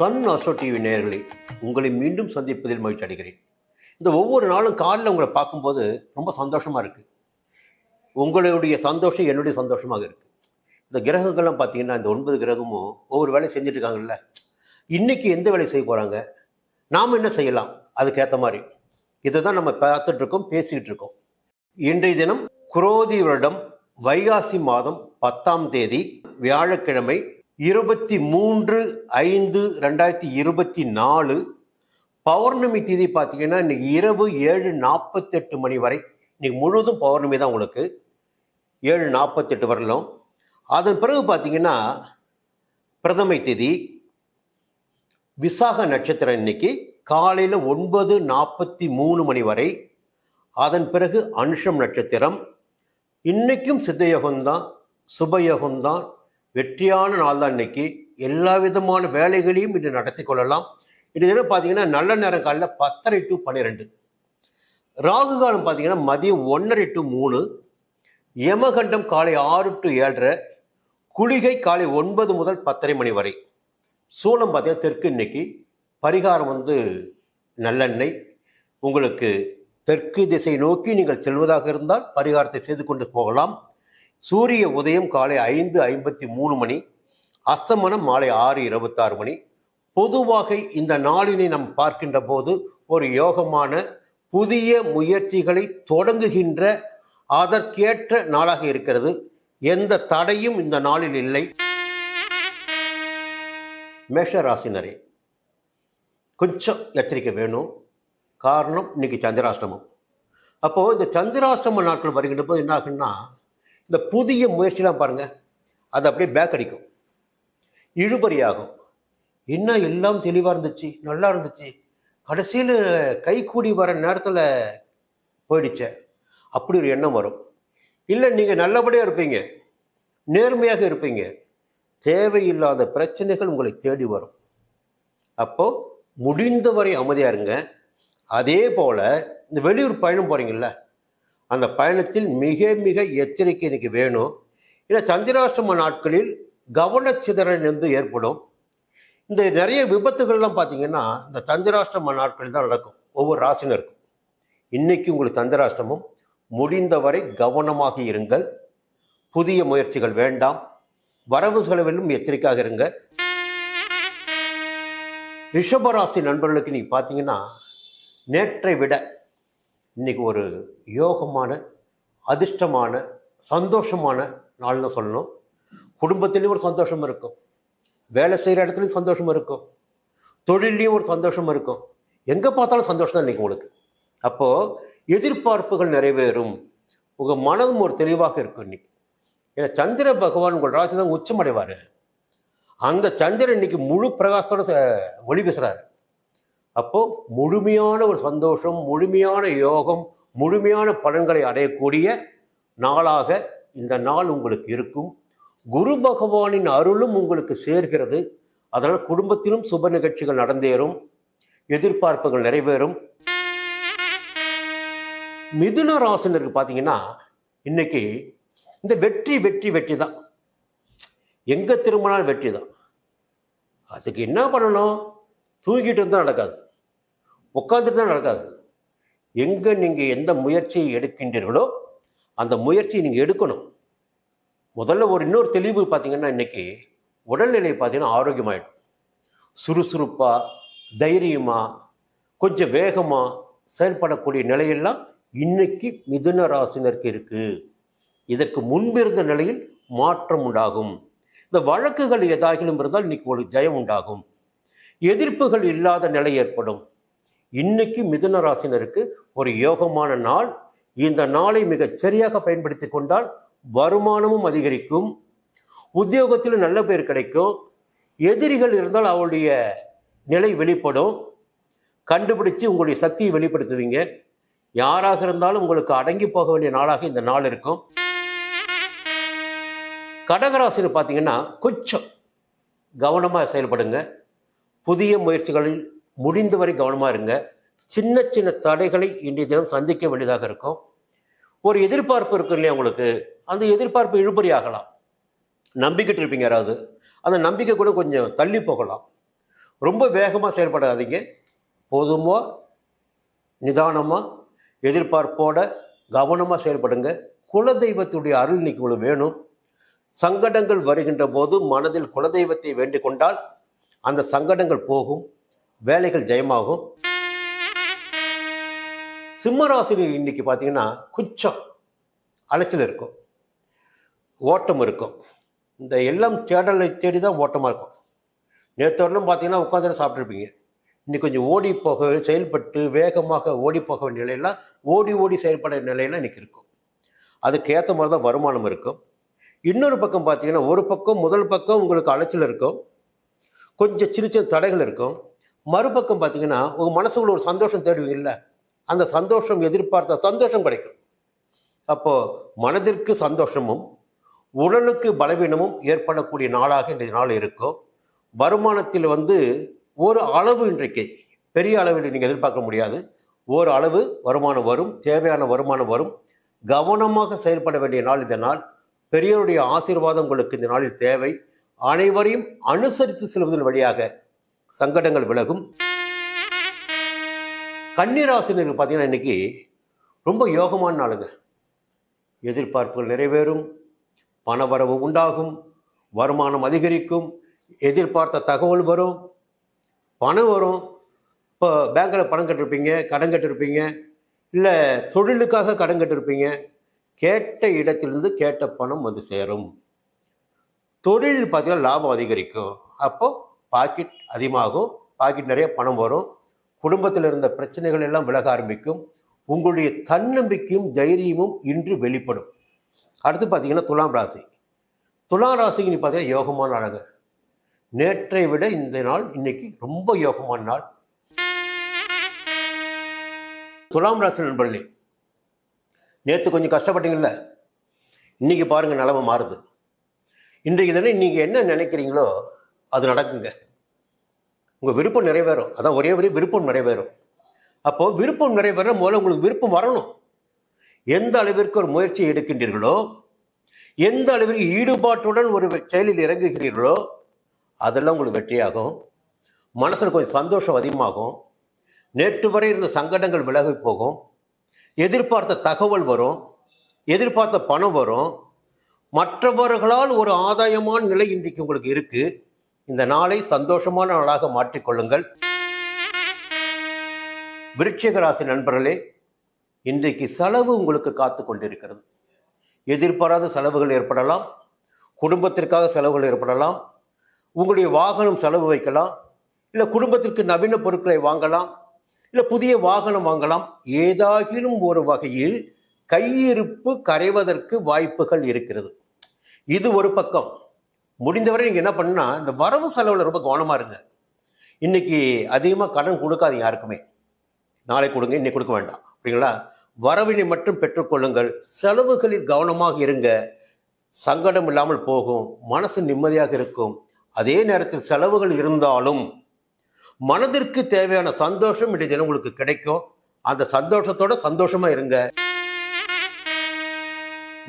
Sun அசோ TV நேயர்களே உங்களை மீண்டும் சந்திப்பதில் மகிழ்ச்சி அடைகிறேன். இந்த ஒவ்வொரு நாளும் காலில் உங்களை பார்க்கும்போது ரொம்ப சந்தோஷமாக இருக்குது உங்களுடைய சந்தோஷம் என்னுடைய சந்தோஷமாக இருக்குது இந்த கிரகங்கள்லாம் பார்த்தீங்கன்னா இந்த ஒன்பது கிரகமும் ஒவ்வொரு வேலையை செஞ்சுட்ருக்காங்கல்ல இன்றைக்கி எந்த வேலை செய்ய போகிறாங்க நாம் என்ன செய்யலாம்? அதுக்கேற்ற மாதிரி. இதை தான் நம்ம பார்த்துட்ருக்கோம் பேசிக்கிட்டு இருக்கோம். இன்றைய தினம் குரோதி வருடம் வைகாசி மாதம் பத்தாம் தேதி வியாழக்கிழமை இருபத்தி மூன்று ஐந்து ரெண்டாயிரத்தி இருபத்தி நாலு பௌர்ணமி தேதி பார்த்தீங்கன்னா இன்னைக்கு இரவு ஏழு நாற்பத்தெட்டு மணி வரை இன்னைக்கு முழுவதும் பௌர்ணமி தான் உங்களுக்கு. ஏழு நாற்பத்தெட்டு வரலும். அதன் பிறகு பார்த்தீங்கன்னா பிரதமை தேதி விசாக நட்சத்திரம் இன்னைக்கு காலையில் ஒன்பது நாற்பத்தி மூணு மணி வரை. அதன் பிறகு அனுஷம் நட்சத்திரம். இன்னைக்கும் சித்தயோகம்தான் சுபயோகம்தான் வெற்றியான நாள் தான் இன்னைக்கு. எல்லா விதமான வேலைகளையும் இன்று நடத்தி கொள்ளலாம். இன்று தினம் பார்த்தீங்கன்னா நல்ல நேரம் பத்தரை டு பன்னிரெண்டு. ராகு காலம் பார்த்தீங்கன்னா மதியம் ஒன்றரை டு மூணு. யமகண்டம் காலை ஆறு டு ஏழரை. குளிகை காலை ஒன்பது முதல் பத்தரை மணி வரை. சூளம் பார்த்தீங்கன்னா தெற்கு இன்னைக்கு. பரிகாரம் வந்து நல்லெண்ணெய். உங்களுக்கு தெற்கு திசை நோக்கி நீங்கள் செல்வதாக இருந்தால் பரிகாரத்தை செய்து கொண்டு போகலாம். சூரிய உதயம் காலை ஐந்து ஐம்பத்தி மூணு மணி அஸ்தமனம் மாலை ஆறு இருபத்தாறு மணி. பொதுவாக இந்த நாளினை நாம் பார்க்கின்ற போது ஒரு யோகமான புதிய முயற்சிகளை தொடங்குகின்ற அதற்கேற்ற நாளாக இருக்கிறது. எந்த தடையும் இந்த நாளில் இல்லை. மேஷராசினரே கொஞ்சம் எச்சரிக்கை வேணும். காரணம் இன்னைக்கு சந்திராஷ்டமம். அப்போது இந்த சந்திராஷ்டம நாட்கள் வருகின்ற போது என்ன ஆகுன்னா இந்த புதிய முயற்சிலாம் பாருங்க அது அப்படியே பேக் அடிக்கும். இழுபறியாகும். என்ன எல்லாம் தெளிவாக இருந்துச்சு நல்லா இருந்துச்சு. கடைசியில் கை கூடி வர நேரத்தில் போயிடுச்சே. அப்படி ஒரு எண்ணம் வரும். இல்லை நீங்கள் நல்லபடியாக இருப்பீங்க. நேர்மையாக இருப்பீங்க. தேவையில்லாத பிரச்சனைகள் உங்களை தேடி வரும். அப்போது முடிந்தவரை அமைதியாக இருங்க. அதே போல் இந்த வெளியூர் பயணம் போகிறீங்கல்ல அந்த பயணத்தில் மிக மிக எச்சரிக்கை எனக்கு வேணும். ஏன்னா சந்திராஷ்டம நாட்களில் கவனச்சிதறல் வந்து ஏற்படும். இந்த நிறைய விபத்துகள்லாம் பார்த்தீங்கன்னா இந்த சந்திராஷ்டம நாட்களில் தான் நடக்கும். ஒவ்வொரு ராசினருக்கும். இன்னைக்கு உங்களுக்கு சந்திராஷ்டமம். முடிந்தவரை கவனமாக இருங்கள். புதிய முயற்சிகள் வேண்டாம். வரவு செலவிலும் எச்சரிக்கையாக இருங்க. ரிஷபராசி நண்பர்களுக்கு நீங்கள் பார்த்தீங்கன்னா நேற்றை விட இன்னைக்கு ஒரு யோகமான அதிர்ஷ்டமான சந்தோஷமான நாள்னு சொல்லணும். குடும்பத்துலேயும் ஒரு சந்தோஷம் இருக்கும். வேலை செய்கிற இடத்துலையும் சந்தோஷம் இருக்கும். தொழிலையும் ஒரு சந்தோஷம் இருக்கும். எங்கே பார்த்தாலும் சந்தோஷம் தான் இன்றைக்கி உங்களுக்கு. அப்போது எதிர்பார்ப்புகள் நிறைவேறும். உங்கள் மனதும் ஒரு தெளிவாக இருக்கும் இன்னைக்கு. ஏன்னா சந்திர பகவான் உங்கள் ராசி தான் உச்சமடைவார். அந்த சந்திரன் இன்னைக்கு முழு பிரகாசத்தோட ச- ஒளி பேசுகிறாரு அப்போ முழுமையான ஒரு சந்தோஷம் முழுமையான யோகம் முழுமையான பலன்களை அடையக்கூடிய நாளாக இந்த நாள் உங்களுக்கு இருக்கும். குரு பகவானின் அருளும் உங்களுக்கு சேர்கிறது. அதனால் குடும்பத்திலும் சுப நிகழ்ச்சிகள் நடந்தேறும். எதிர்பார்ப்புகள் நிறைவேறும். மிதுன ராசினருக்கு பார்த்தீங்கன்னா இன்னைக்கு இந்த வெற்றி வெற்றி வெற்றி தான். எங்கே திரும்பினாலும் வெற்றி தான். அதுக்கு என்ன பண்ணணும்? தூங்கிட்டு இருந்தால் நடக்காது. உட்காந்துட்டு தான் நடக்காது. எங்கே நீங்கள் எந்த முயற்சியை எடுக்கின்றீர்களோ அந்த முயற்சியை நீங்கள் எடுக்கணும். முதல்ல ஒரு இன்னொரு தெளிவு பார்த்தீங்கன்னா இன்றைக்கி உடல்நிலை பார்த்தீங்கன்னா ஆரோக்கியமாயிடும். சுறுசுறுப்பாக தைரியமாக கொஞ்சம் வேகமாக செயல்படக்கூடிய நிலையெல்லாம் இன்னைக்கு மிதுன ராசினருக்கு இருக்குது இதற்கு முன்பிருந்த நிலையில் மாற்றம் உண்டாகும். இந்த வழக்குகள் ஏதாகிலும் இருந்தால் இன்னைக்கு ஒரு ஜெயம் உண்டாகும். எதிர்ப்புகள் இல்லாத நிலை ஏற்படும். இன்னைக்கு மிதுன ராசினருக்கு ஒரு யோகமான நாள். இந்த நாளை மிகச் சரியாக பயன்படுத்தி கொண்டால் வருமானமும் அதிகரிக்கும். உத்தியோகத்திலும் நல்ல பேர் கிடைக்கும். எதிரிகள் இருந்தால் அவளுடைய நிலை வெளிப்படும். கண்டுபிடிச்சு உங்களுடைய சக்தியை வெளிப்படுத்துவீங்க. யாராக இருந்தாலும் உங்களுக்கு அடங்கி போக வேண்டிய நாளாக இந்த நாள் இருக்கும். கடகராசின்னு பார்த்தீங்கன்னா கொஞ்சம் கவனமாக செயல்படுங்க. புதிய முயற்சிகளில் முடிந்தவரை கவனமாக இருங்க. சின்ன சின்ன தடைகளை இன்றைய தினம் சந்திக்க வேண்டியதாக இருக்கும். ஒரு எதிர்பார்ப்பு இருக்கும் இல்லையா உங்களுக்கு? அந்த எதிர்பார்ப்பு இழுபறி ஆகலாம். நம்பிக்கிட்டு இருப்பீங்க யாராவது. அந்த நம்பிக்கை கூட கொஞ்சம் தள்ளி போகலாம். ரொம்ப வேகமாக செயல்படாதீங்க. போதுமா நிதானமாக எதிர்பார்ப்போட கவனமாக செயல்படுங்க. குலதெய்வத்துடைய அருள் இன்னைக்கு வேணும். சங்கடங்கள் வருகின்ற போது மனதில் குலதெய்வத்தை வேண்டிக் கொண்டால் அந்த சங்கடங்கள் போகும் வேலைகள் ஜெயமாகும். சிம்மராசினி இன்னைக்கு பார்த்தீங்கன்னா குச்சம் அலைச்சல் இருக்கும் ஓட்டம் இருக்கும். இந்த எல்லாம் தேடலை தேடி தான் ஓட்டமாக இருக்கும். நேற்று வரலும் பார்த்தீங்கன்னா உட்காந்து சாப்பிட்ருப்பீங்க இன்னைக்கு கொஞ்சம் ஓடி போக செயல்பட்டு வேகமாக ஓடி போக வேண்டிய நிலையெல்லாம் ஓடி ஓடி செயல்பட நிலையெல்லாம் இன்னைக்கு இருக்கும். அதுக்கு ஏற்ற மாதிரி தான் வருமானம் இருக்கும். இன்னொரு பக்கம் பார்த்தீங்கன்னா ஒரு பக்கம் முதல் பக்கம் உங்களுக்கு அலைச்சல் இருக்கும். கொஞ்சம் சின்ன சின்ன தடைகள் இருக்கும். மறுபக்கம் பார்த்தீங்கன்னா உங்கள் மனசுக்குள்ள ஒரு சந்தோஷம் தேடுவீங்கல்ல? அந்த சந்தோஷம் எதிர்பார்த்த சந்தோஷம் கிடைக்கும். அப்போது மனதிற்கு சந்தோஷமும் உடலுக்கு பலவீனமும் ஏற்படக்கூடிய நாளாக இன்றைய நாள் இருக்கும். வருமானத்தில் வந்து ஒரு அளவு இன்றைக்கு பெரிய அளவில் நீங்கள் எதிர்பார்க்க முடியாது. ஒரு அளவு வருமானம் வரும் தேவையான வருமானம் வரும். கவனமாக செயல்பட வேண்டிய நாள் இந்த நாள். பெரியோருடைய ஆசீர்வாதம் உங்களுக்கு இந்த நாளில் தேவை. அனைவரையும் அனுசரித்து செல்வதன் வழியாக சங்கடங்கள் விலகும். கன்னிராசினருக்கு பார்த்தீங்கன்னா இன்னைக்கு ரொம்ப யோகமான நாளுங்க. எதிர்பார்ப்புகள் நிறைவேறும் பணவரவு உண்டாகும் வருமானம் அதிகரிக்கும் எதிர்பார்த்த தகவல் வரும் பணம் வரும். இப்போ பேங்க்கில் பணம் கட்டிருப்பீங்க கடன் கட்டிருப்பீங்க இல்லை தொழிலுக்காக கடன் கட்டிருப்பீங்க கேட்ட இடத்திலிருந்து கேட்ட பணம் வந்து சேரும். தொழில் பார்த்தீங்கன்னா லாபம் அதிகரிக்கும். அப்போது பாக்கெட் அதிகமாகும். பாக்கெட் நிறைய பணம் வரும். குடும்பத்தில் இருந்த பிரச்சனைகள் எல்லாம் விலக ஆரம்பிக்கும். உங்களுடைய தன்னம்பிக்கையும் தைரியமும் இன்று வெளிப்படும். அடுத்து பார்த்தீங்கன்னா துலாம் ராசி. துலாம் ராசிக்கு நீ பார்த்தீங்கன்னா யோகமான நாளுங்க. நேற்றை விட இந்த நாள் இன்னைக்கு ரொம்ப யோகமான நாள். துலாம் ராசி நண்பர்களே நேற்று கொஞ்சம் கஷ்டப்பட்டீங்கல்ல? இன்னைக்கு பாருங்க நிலமை மாறுது. இன்றைக்கு தானே நீங்கள் என்ன நினைக்கிறீங்களோ அது நடக்குங்க. உங்கள் விருப்பம் நிறைவேறும். அதான் ஒரே ஒரே விருப்பம் நிறைவேறும். அப்போது விருப்பம் நிறைவேற முதல்ல உங்களுக்கு விருப்பம் வரணும். எந்த அளவிற்கு ஒரு முயற்சி எடுக்கின்றீர்களோ எந்த அளவிற்கு ஈடுபாட்டுடன் ஒரு செயலில் இறங்குகிறீர்களோ அதெல்லாம் உங்களுக்கு வெற்றியாகும். மனசில் கொஞ்சம் சந்தோஷம் அதிகமாகும். நேற்று வரை இருந்த சங்கடங்கள் விலகி போகும். எதிர்பார்த்த தகவல் வரும். எதிர்பார்த்த பணம் வரும். மற்றவர்களால் ஒரு ஆதாயமான நிலை இன்றைக்கு உங்களுக்கு இருக்கு. இந்த நாளை சந்தோஷமான நாளாக மாற்றிக்கொள்ளுங்கள் விருட்சிக ராசி நண்பர்களே இன்றைக்கு செலவு உங்களுக்கு காத்து கொண்டிருக்கிறது. எதிர்பாராத செலவுகள் ஏற்படலாம். குடும்பத்திற்காக செலவுகள் ஏற்படலாம். உங்களுடைய வாகனம் செலவு வைக்கலாம். இல்லை குடும்பத்திற்கு நவீன பொருட்களை வாங்கலாம். இல்லை புதிய வாகனம் வாங்கலாம். ஏதாகிலும் ஒரு வகையில் கையிருப்பு கரைவதற்கு வாய்ப்புகள் இருக்கிறது. இது ஒரு பக்கம். முடிந்தவரை நீங்கள் என்ன பண்ணுன்னா இந்த வரவு செலவில் ரொம்ப கவனமாக இருங்க. இன்னைக்கு அதிகமாக கடன் கொடுக்காதீங்க யாருக்குமே. நாளை கொடுங்க இன்னைக்கு கொடுக்க வேண்டாம். அப்படிங்களா வரவினை மட்டும் பெற்றுக்கொள்ளுங்கள் செலவுகளில் கவனமாக இருங்க. சங்கடம் இல்லாமல் போகும். மனசு நிம்மதியாக இருக்கும். அதே நேரத்தில் செலவுகள் இருந்தாலும் மனதிற்கு தேவையான சந்தோஷம் இன்றைய தினம் உங்களுக்கு கிடைக்கும். அந்த சந்தோஷத்தோட சந்தோஷமா இருங்க.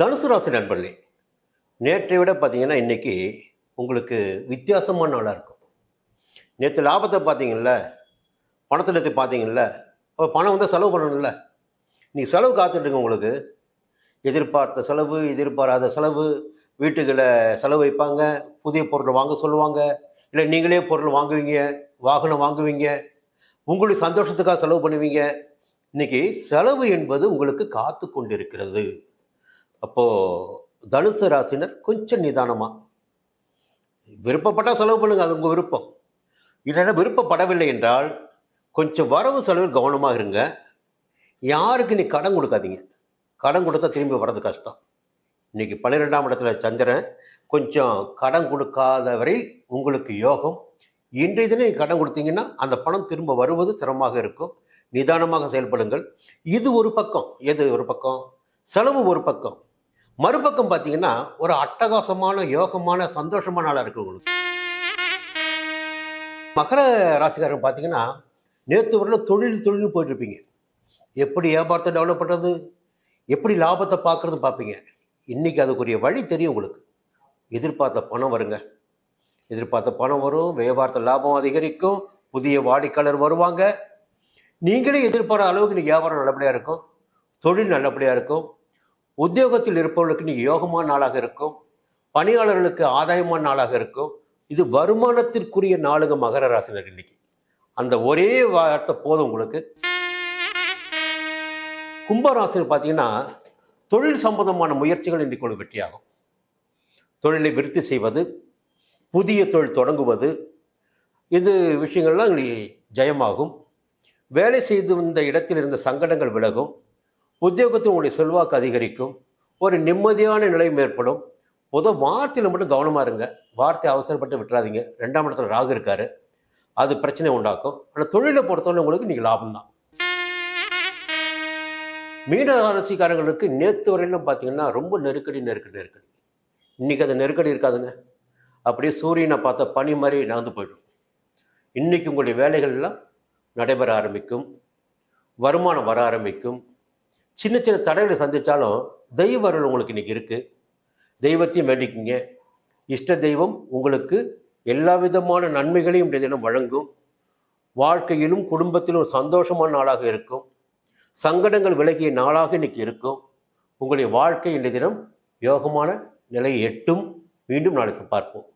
தனுசு ராசி நண்பர்களே நேற்றை விட பார்த்தீங்கன்னா இன்றைக்கி உங்களுக்கு வித்தியாசமான நாளாக இருக்கும். நேற்று லாபத்தை பார்த்தீங்கல்ல பணத்தை நேற்று பார்த்தீங்கல்ல அப்போ பணம் வந்து செலவு பண்ணணும்ல. நீ செலவு காத்துட்ருங்க உங்களுக்கு. எதிர்பார்த்த செலவு எதிர்பாராத செலவு வீட்டுகளை செலவு வைப்பாங்க புதிய பொருள் வாங்க சொல்லுவாங்க இல்லை நீங்களே பொருள் வாங்குவீங்க வாகனம் வாங்குவீங்க உங்களுடைய சந்தோஷத்துக்காக செலவு பண்ணுவீங்க. இன்னைக்கு செலவு என்பது உங்களுக்கு காத்து கொண்டிருக்கிறது. அப்போது தனுசு ராசினர் கொஞ்சம் நிதானமாக விருப்பப்பட்டால் செலவு பண்ணுங்கள் அது உங்கள் விருப்பம். இல்லைன்னா விருப்பப்படவில்லை என்றால் கொஞ்சம் வரவு செலவு கவனமாக இருங்க. யாருக்கு நீ கடன் கொடுக்காதீங்க. கடன் கொடுத்தா திரும்பி வர்றது கஷ்டம். இன்னைக்கு பன்னிரெண்டாம் இடத்துல சந்திரன் கொஞ்சம் கடன் கொடுக்காத வரை உங்களுக்கு யோகம். இன்றைய தினம் கடன் கொடுத்தீங்கன்னா அந்த பணம் திரும்ப வருவது சிரமமாக இருக்கும். நிதானமாக செயல்படுங்கள். இது ஒரு பக்கம். எது ஒரு பக்கம்? செலவு ஒரு பக்கம். மறுபக்கம் பார்த்தீங்கன்னா ஒரு அட்டகாசமான யோகமான சந்தோஷமான நாளாக இருக்கு உங்களுக்கு. மகர ராசிக்காரங்க பார்த்தீங்கன்னா நேற்று வரல தொழில் தொழில் போயிட்டுருப்பீங்க. எப்படி வியாபாரத்தை டெவலப் பண்ணுறது எப்படி லாபத்தை பார்க்குறது பார்ப்பீங்க. இன்றைக்கி அதுக்குரிய வழி தெரியும் உங்களுக்கு. எதிர்பார்த்த பணம் வருங்க. எதிர்பார்த்த பணம் வரும் வியாபாரத்தை லாபம் அதிகரிக்கும் புதிய வாடிக்கையாளர் வருவாங்க. நீங்களே எதிர்பார்த்த அளவுக்கு இன்னைக்கு வியாபாரம் நல்லபடியாக இருக்கும். தொழில் நல்லபடியாக இருக்கும். உத்தியோகத்தில் இருப்பவர்களுக்கு இன்னைக்கு யோகமான நாளாக இருக்கும். பணியாளர்களுக்கு ஆதாயமான நாளாக இருக்கும். இது வருமானத்திற்குரிய நாளுங்க மகர ராசினர் இன்னைக்கு. அந்த ஒரே வார்த்தை போதும் உங்களுக்கு. கும்பராசினர் பார்த்தீங்கன்னா தொழில் சம்பந்தமான முயற்சிகள் இன்றைக்கு உங்களுக்கு வெற்றியாகும். தொழிலை விருத்தி செய்வது புதிய தொழில் தொடங்குவது இது விஷயங்கள்லாம் உங்களுக்கு ஜெயமாகும். வேலை செய்து வந்த இடத்தில் இருந்த சங்கடங்கள் விலகும். உத்தியோகத்தில் உங்களுடைய செல்வாக்கு அதிகரிக்கும் ஒரு நிம்மதியான நிலையும் ஏற்படும் பொது வார்த்தையில் மட்டும் கவனமாக இருங்க. வார்த்தை அவசரப்பட்டு விட்டுறாதீங்க. ரெண்டாம் இடத்துல ராகு இருக்காரு. அது பிரச்சனை உண்டாக்கும். ஆனால் தொழிலை பொறுத்தவரை உங்களுக்கு நீங்கள் லாபம் தான். மீன ராசிக்காரங்களுக்கு நேற்று வரையிலும் பார்த்தீங்கன்னா ரொம்ப நெருக்கடி நெருக்கடி நெருக்கடி. இன்றைக்கி அந்த நெருக்கடி இருக்காதுங்க. அப்படியே சூரியனை பார்த்த பனி மாதிரி நகர்ந்து போயிடும். இன்றைக்கி உங்களுடைய வேலைகள் எல்லாம் நடைபெற ஆரம்பிக்கும். வருமானம் வர ஆரம்பிக்கும். சின்ன சின்ன தடைகளை சந்தித்தாலும் தெய்வ அருள் உங்களுக்கு இன்னைக்கு இருக்குது தெய்வத்தையும் வேண்டிக்கிங்க. இஷ்ட தெய்வம் உங்களுக்கு எல்லா விதமான நன்மைகளையும் தினம் வழங்கும். வாழ்க்கையிலும் குடும்பத்திலும் சந்தோஷமான நாளாக இருக்கும். சங்கடங்கள் விலகிய நாளாக இன்றைக்கி இருக்கும். உங்களுடைய வாழ்க்கை இன்றைய தினம் யோகமான நிலையை எட்டும். மீண்டும் நாளை பார்ப்போம்.